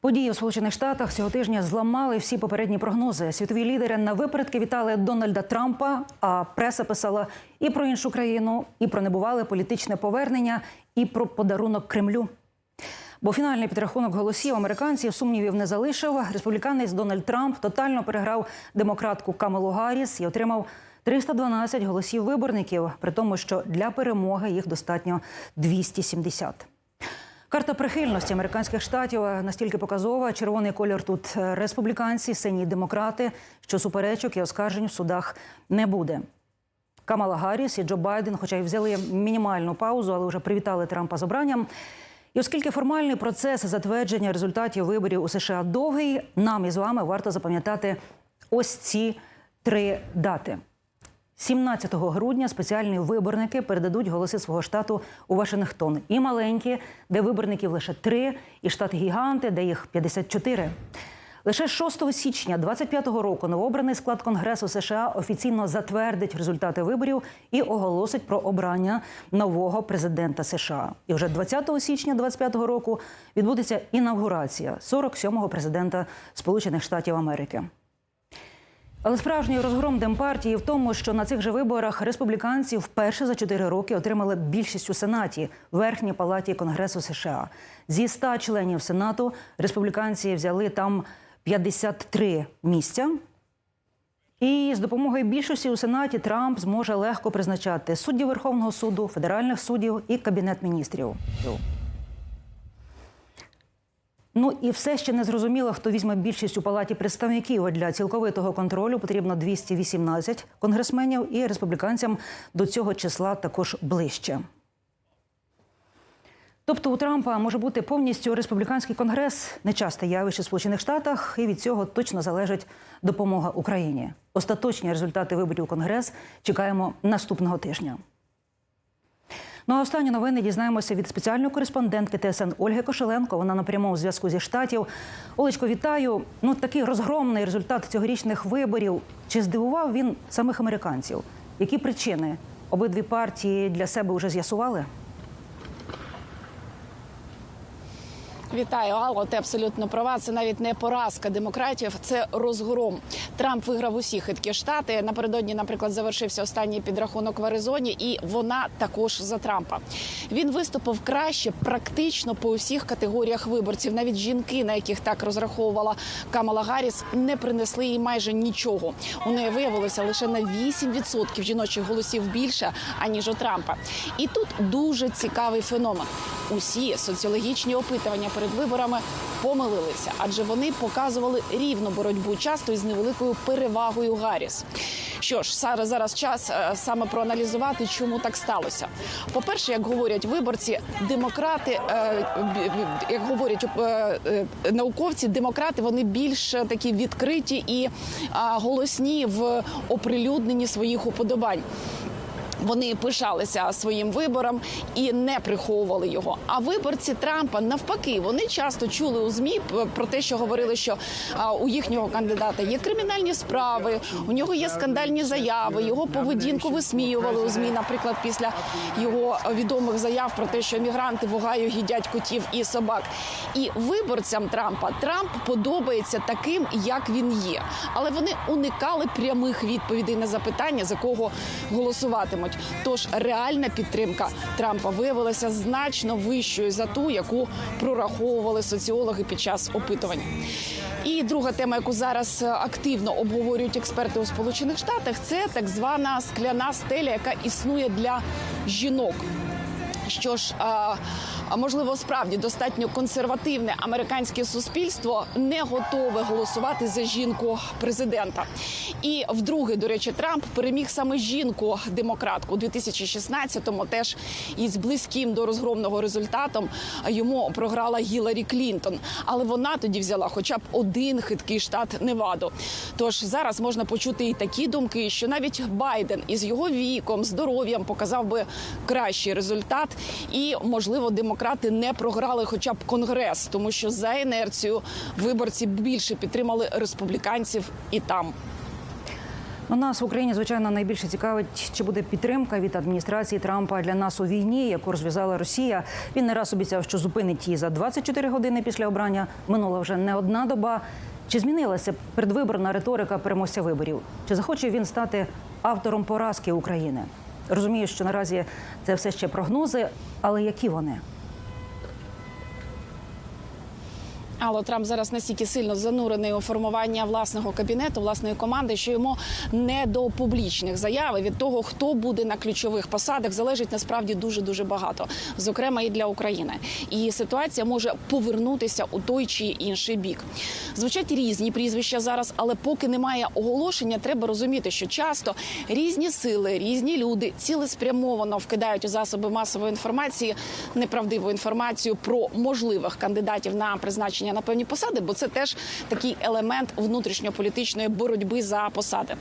Події у Сполучених Штатах цього тижня зламали всі попередні прогнози. Світові лідери на випередки вітали Дональда Трампа. А преса писала і про іншу країну, і про небувале політичне повернення, і про подарунок Кремлю. Бо фінальний підрахунок голосів американців сумнівів не залишив. Республіканець Дональд Трамп тотально переграв демократку Камелу Гарріс і отримав 312 голосів виборників, при тому, що для перемоги їх достатньо 270. Карта прихильності американських штатів настільки показова. Червоний колір тут республіканці, синій демократи, що суперечок і оскаржень в судах не буде. Камала Гарріс і Джо Байден, хоча й взяли мінімальну паузу, але вже привітали Трампа з обранням. І оскільки формальний процес затвердження результатів виборів у США довгий, нам із вами варто запам'ятати ось ці три дати. 17 грудня спеціальні виборники передадуть голоси свого штату у Вашингтон. І маленькі, де виборників лише три, і штат гіганти, де їх 54. Лише 6 січня 25-го року новообраний склад Конгресу США офіційно затвердить результати виборів і оголосить про обрання нового президента США. І вже 20 січня 25-го року відбудеться інавгурація 47-го президента Сполучених Штатів Америки. Але справжній розгром демпартії в тому, що на цих же виборах республіканці вперше за чотири роки отримали більшість у Сенаті, верхній палаті Конгресу США. Зі 100 членів Сенату республіканці взяли там 53 місця. І з допомогою більшості у Сенаті Трамп зможе легко призначати суддів Верховного суду, федеральних суддів і кабінет міністрів. Ну і все ще не зрозуміло, хто візьме більшість у палаті представників. Для цілковитого контролю потрібно 218 конгресменів, і республіканцям до цього числа також ближче. Тобто у Трампа може бути повністю республіканський конгрес нечасте явище в Сполучених Штатах, і від цього точно залежить допомога Україні. Остаточні результати виборів Конгрес чекаємо наступного тижня. Ну а останні новини дізнаємося від спеціальної кореспондентки ТСН Ольги Кошеленко. Вона на прямому зв'язку зі штатів. Олечко, вітаю. Ну такий розгромний результат цьогорічних виборів. Чи здивував він самих американців? Які причини обидві партії для себе вже з'ясували? Вітаю, Алло, ти абсолютно права. Це навіть не поразка демократів, це розгром. Трамп виграв усі хиткі штати. Напередодні, наприклад, завершився останній підрахунок в Аризоні, і вона також за Трампа. Він виступив краще практично по усіх категоріях виборців. Навіть жінки, на яких так розраховувала Камала Гарріс, не принесли їй майже нічого. У неї виявилося лише на 8% жіночих голосів більше аніж у Трампа. І тут дуже цікавий феномен. Усі соціологічні опитування перед виборами помилилися, адже вони показували рівну боротьбу часто із невеликою перевагою Гарріс. Що ж, зараз зараз час е, саме проаналізувати, чому так сталося. По-перше, як говорять виборці, демократи, е, як говорять е, науковці, демократи вони більш такі відкриті і голосні в оприлюдненні своїх уподобань. Вони пишалися своїм вибором і не приховували його. А виборці Трампа навпаки, вони часто чули у змі про те, що говорили, що у їхнього кандидата є кримінальні справи, у нього є скандальні заяви. Його поведінку висміювали у змі, наприклад, після його відомих заяв про те, що мігранти в Огайо їдять котів і собак. І виборцям Трампа Трамп подобається таким, як він є, але вони уникали прямих відповідей на запитання, за кого голосуватимуть. Тож реальна підтримка Трампа виявилася значно вищою за ту, яку прораховували соціологи під час опитувань. І друга тема, яку зараз е, активно обговорюють експерти у Сполучених Штатах, це так звана скляна стеля, яка існує для жінок. Що ж, а, можливо, справді достатньо консервативне американське суспільство не готове голосувати за жінку президента. І вдруге, до речі, Трамп переміг саме жінку демократку у 2016-му, теж із близьким до розгромного результатом йому програла Гіларі Клінтон. Але вона тоді взяла хоча б один хиткий штат Неваду. Тож зараз можна почути і такі думки, що навіть Байден із його віком, здоров'ям показав би кращий результат, і можливо демократи не програли хоча б конгрес, тому що за інерцією виборці більше підтримали республіканців і там. Ну, нас в Україні, звичайно, найбільше цікавить, чи буде підтримка від адміністрації Трампа для нас у війні, яку розв'язала Росія. Він не раз обіцяв, що зупинить її за 24 години після обрання. Минула вже не одна доба. Чи змінилася передвиборна риторика переможця виборів? Чи захоче він стати автором поразки України? Розумію, що наразі це все ще прогнози, але які вони? Але Трамп зараз настільки сильно занурений у формування власного кабінету, власної команди, що йому не до публічних заяв від того, хто буде на ключових посадах, залежить насправді дуже дуже багато, зокрема і для України. І ситуація може повернутися у той чи інший бік. Звучать різні прізвища зараз, але поки немає оголошення, треба розуміти, що часто різні сили, різні люди цілеспрямовано вкидають у засоби масової інформації неправдиву інформацію про можливих кандидатів на призначення на певні посади, бо це теж такий елемент внутрішньополітичної боротьби за посади.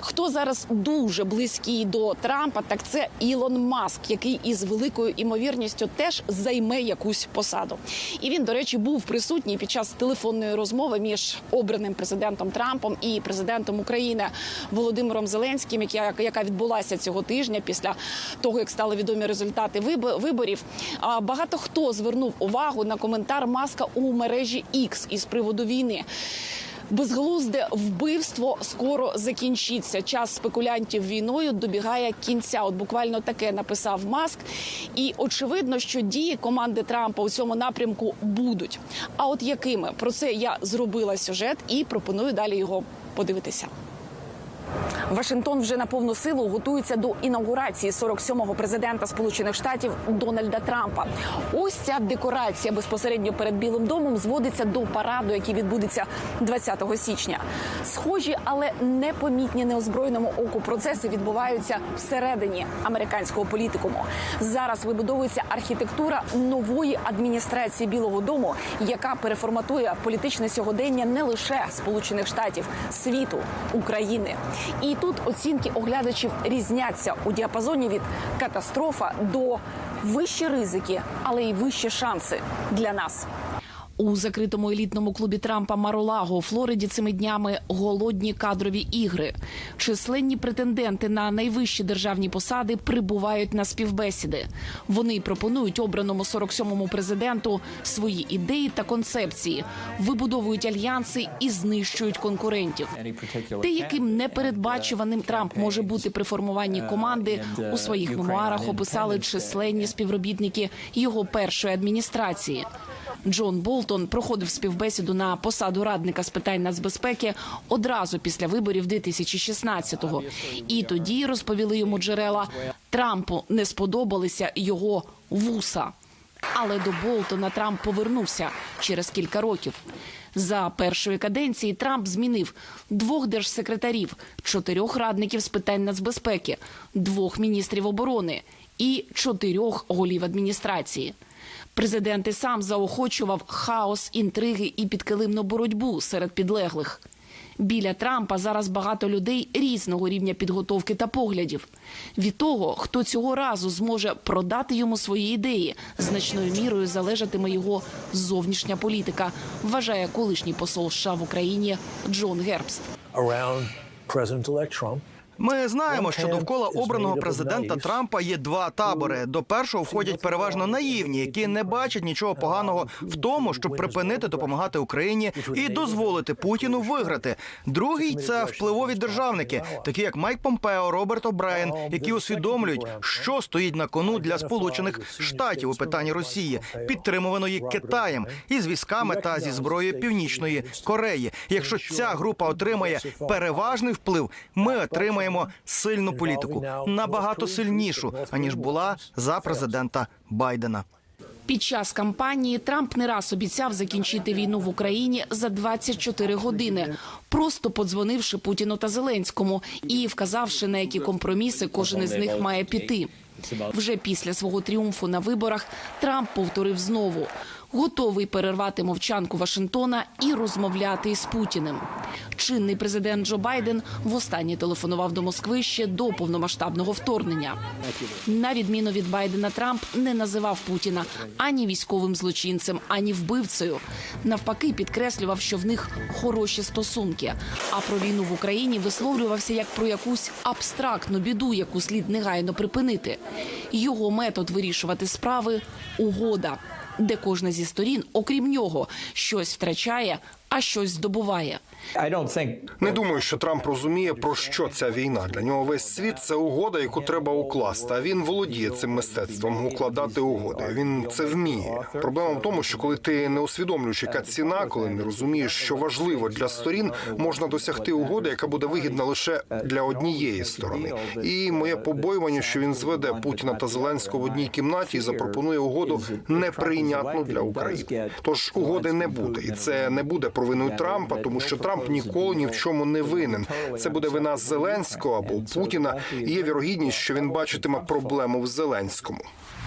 Хто зараз дуже близький до Трампа, так це Ілон Маск, який із великою імовірністю теж займе якусь посаду. І він, до речі, був присутній під час телефонної розмови між обраним президентом Трампом і президентом України Володимиром Зеленським, яка яка відбулася цього тижня після того, як стали відомі результати виборів. Багато хто звернув увагу на коментар Маска у мережі X із приводу війни. Безглузде вбивство скоро закінчиться. Час спекулянтів війною добігає кінця. От буквально таке написав Маск. І очевидно, що дії команди Трампа у цьому напрямку будуть. А от якими про це я зробила сюжет і пропоную далі його подивитися. Вашингтон вже на повну силу готується до інаугурації 47-го президента Сполучених Штатів Дональда Трампа. Ось ця декорація безпосередньо перед Білим домом зводиться до параду, який відбудеться 20 січня. Схожі, але непомітні неозброєному оку процеси відбуваються всередині американського політикуму. Зараз вибудовується архітектура нової адміністрації Білого Дому, яка переформатує політичне сьогодення не лише Сполучених Штатів, світу, України. І тут оцінки оглядачів різняться у діапазоні від катастрофа до вищі ризики, але й вищі шанси для нас. У закритому елітному клубі Трампа Маролаго у Флориді цими днями голодні кадрові ігри. Численні претенденти на найвищі державні посади прибувають на співбесіди. Вони пропонують обраному 47-му президенту свої ідеї та концепції, вибудовують альянси і знищують конкурентів. Те, яким непередбачуваним Трамп може бути при формуванні команди, у своїх мемуарах описали численні співробітники його першої адміністрації. Джон Болтон проходив співбесіду на посаду радника з питань нацбезпеки одразу після виборів 2016-го. І тоді розповіли йому джерела Трампу не сподобалися його вуса. Але до Болтона Трамп повернувся через кілька років. За першої каденції Трамп змінив двох держсекретарів, чотирьох радників з питань нацбезпеки, двох міністрів оборони і чотирьох голів адміністрації. Президент і сам заохочував хаос, інтриги і підкилимну боротьбу серед підлеглих. Біля Трампа зараз багато людей різного рівня підготовки та поглядів. Від того, хто цього разу зможе продати йому свої ідеї, значною мірою залежатиме його зовнішня політика, вважає колишній посол США в Україні Джон Гербст. Ми знаємо, що довкола обраного президента Трампа є два табори. До першого входять переважно наївні, які не бачать нічого поганого в тому, щоб припинити допомагати Україні і дозволити Путіну виграти. Другий це впливові державники, такі як Майк Помпео, Роберт О'Брайен, які усвідомлюють, що стоїть на кону для Сполучених Штатів у питанні Росії, підтримуваної Китаєм із військами та зі зброєю Північної Кореї. Якщо ця група отримає переважний вплив, ми отримаємо сильну політику набагато сильнішу аніж була за президента Байдена. Під час кампанії Трамп не раз обіцяв закінчити війну в Україні за 24 години, просто подзвонивши Путіну та Зеленському і вказавши на які компроміси кожен із них має піти. Вже після свого тріумфу на виборах Трамп повторив знову: готовий перервати мовчанку Вашингтона і розмовляти із Путіним. Чинний президент Джо Байден востаннє телефонував до Москви ще до повномасштабного вторгнення. На відміну від Байдена, Трамп не називав Путіна ані військовим злочинцем, ані вбивцею. Навпаки, підкреслював, що в них хороші стосунки. А про війну в Україні висловлювався як про якусь абстрактну біду, яку слід негайно припинити. Його метод вирішувати справи угода, де кожна зі сторін, окрім нього, щось втрачає, а щось здобуває. Не думаю, що Трамп розуміє про що ця війна. Для нього весь світ це угода, яку треба укласти. А він володіє цим мистецтвом укладати угоди. Він це вміє. Проблема в тому, що коли ти не усвідомлюєш, яка ціна, коли не розумієш, що важливо для сторін, можна досягти угоди, яка буде вигідна лише для однієї сторони. І моє побоювання, що він зведе Путіна та Зеленського в одній кімнаті і запропонує угоду неприйнятну для України. Тож угоди не буде, і це не буде провиною Трампа, тому що Трамп ніколи ні в чому не винен. Це буде вина Зеленського або Путіна. І є вірогідність, що він бачитиме проблему в Зеленському.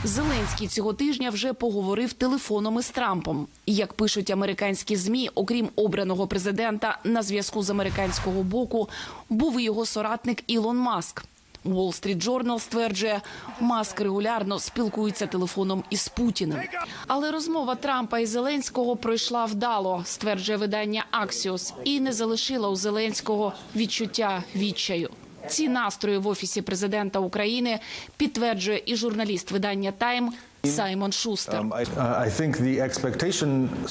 Зеленський цього тижня вже поговорив телефоном із Трампом. Як пишуть американські змі, окрім обраного президента, на зв'язку з американського боку був і його соратник Ілон Маск. Wall Street Journal стверджує, Маск регулярно спілкується телефоном із Путіним. Але розмова Трампа і Зеленського пройшла вдало, стверджує видання Axios, і не залишила у Зеленського відчуття відчаю. Ці настрої в офісі президента України підтверджує і журналіст видання Тайм Саймон Шустер.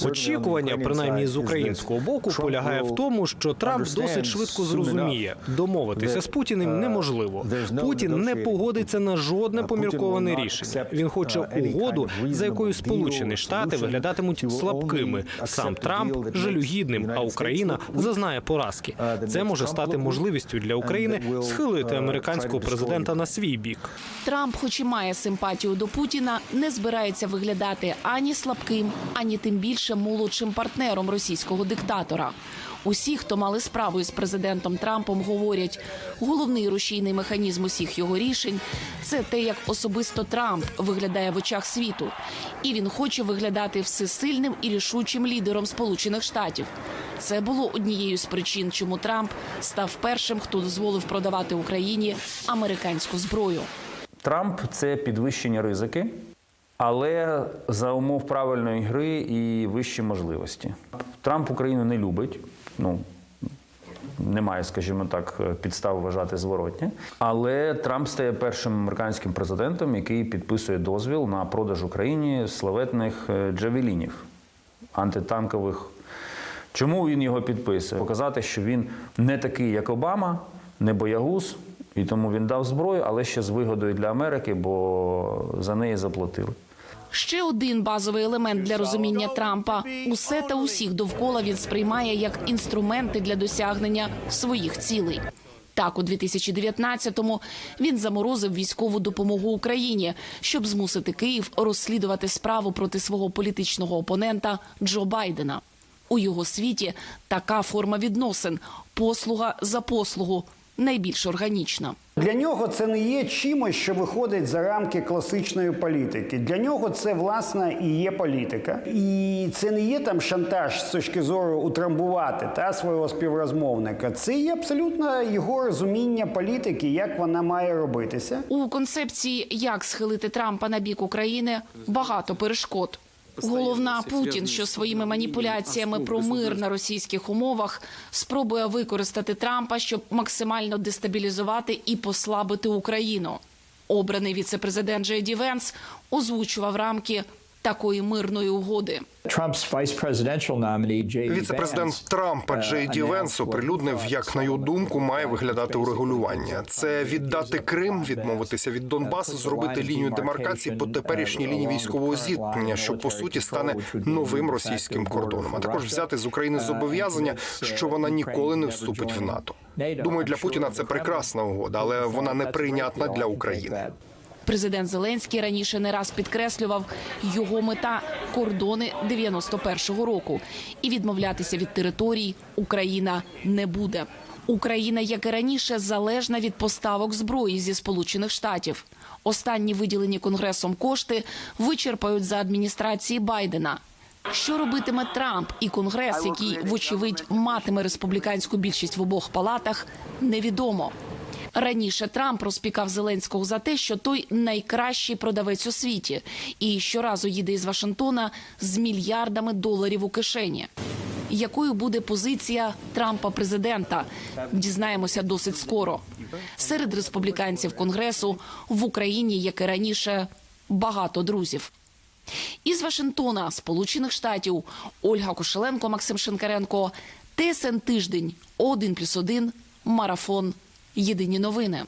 Очікування, принаймні з українського боку, полягає в тому, що Трамп досить швидко зрозуміє, домовитися з Путіним неможливо. Путін не погодиться на жодне помірковане рішення. Він хоче угоду, за якою Сполучені Штати виглядатимуть слабкими. Сам Трамп жалюгідним, а Україна зазнає поразки. Це може стати можливістю для України схилити американського президента на свій бік. Трамп, хоч і має симпатію до Путіна, не збирається виглядати ані слабким, ані тим більше молодшим партнером російського диктатора. Усі, хто мали справу із президентом Трампом, говорять, головний рушійний механізм усіх його рішень це те, як особисто Трамп виглядає в очах світу, і він хоче виглядати всесильним і рішучим лідером Сполучених Штатів. Це було однією з причин, чому Трамп став першим, хто дозволив продавати Україні американську зброю. Трамп це підвищення ризики, але за умов правильної гри і вищі можливості. Трамп Україну не любить. Ну немає, скажімо так, підстав вважати зворотнє. Але Трамп стає першим американським президентом, який підписує дозвіл на продаж Україні славетних е, джавелінів антитанкових. Чому він його підписує? Показати, що він не такий, як Обама, не боягуз, і тому він дав зброю, але ще з вигодою для Америки, бо за неї заплатили. Ще один базовий елемент для розуміння Трампа: усе та усіх довкола він сприймає як інструменти для досягнення своїх цілей. Так, у 2019-му він заморозив військову допомогу Україні, щоб змусити Київ розслідувати справу проти свого політичного опонента Джо Байдена. У його світі така форма відносин послуга за послугу найбільш органічна. Для нього це не є чимось, що виходить за рамки класичної політики. Для нього це власне і є політика, і це не є там шантаж з точки зору утрамбувати та свого співрозмовника. Це є абсолютно його розуміння політики, як вона має робитися. У концепції, як схилити Трампа на бік України, багато перешкод. Головна Путін, що своїми маніпуляціями про мир на російських умовах спробує використати Трампа, щоб максимально дестабілізувати і послабити Україну. Обраний віцепрезидент Джей Ді Венс озвучував рамки такої мирної угоди. Віце-президент Трампа е, Джей Ді Венс оприлюднив, як на його думку має виглядати урегулювання. Це віддати Крим, відмовитися від Донбасу, зробити лінію демаркації по теперішній лінії військового зіткнення, що по суті стане новим російським кордоном. А також взяти з України зобов'язання, що вона ніколи не вступить в НАТО. Думаю, для Путіна це прекрасна угода, але вона неприйнятна для України. Президент Зеленський раніше не раз підкреслював його мета кордони 91-го року, і відмовлятися від територій Україна не буде. Україна, як і раніше, залежна від поставок зброї зі Сполучених Штатів. Останні виділені конгресом кошти вичерпають за адміністрації Байдена. Що робитиме Трамп і Конгрес, який, вочевидь, матиме республіканську більшість в обох палатах, невідомо. Раніше Трамп розпікав Зеленського за те, що той найкращий продавець у світі, і щоразу їде із Вашингтона з мільярдами доларів у кишені. Якою буде позиція Трампа президента? Дізнаємося досить скоро. Серед республіканців конгресу в Україні, як і раніше, багато друзів. Із Вашингтона, Сполучених Штатів, Ольга Кошеленко, Максим Шинкаренко, ТСН Тиждень, 1+,1, Марафон. Єдині новини.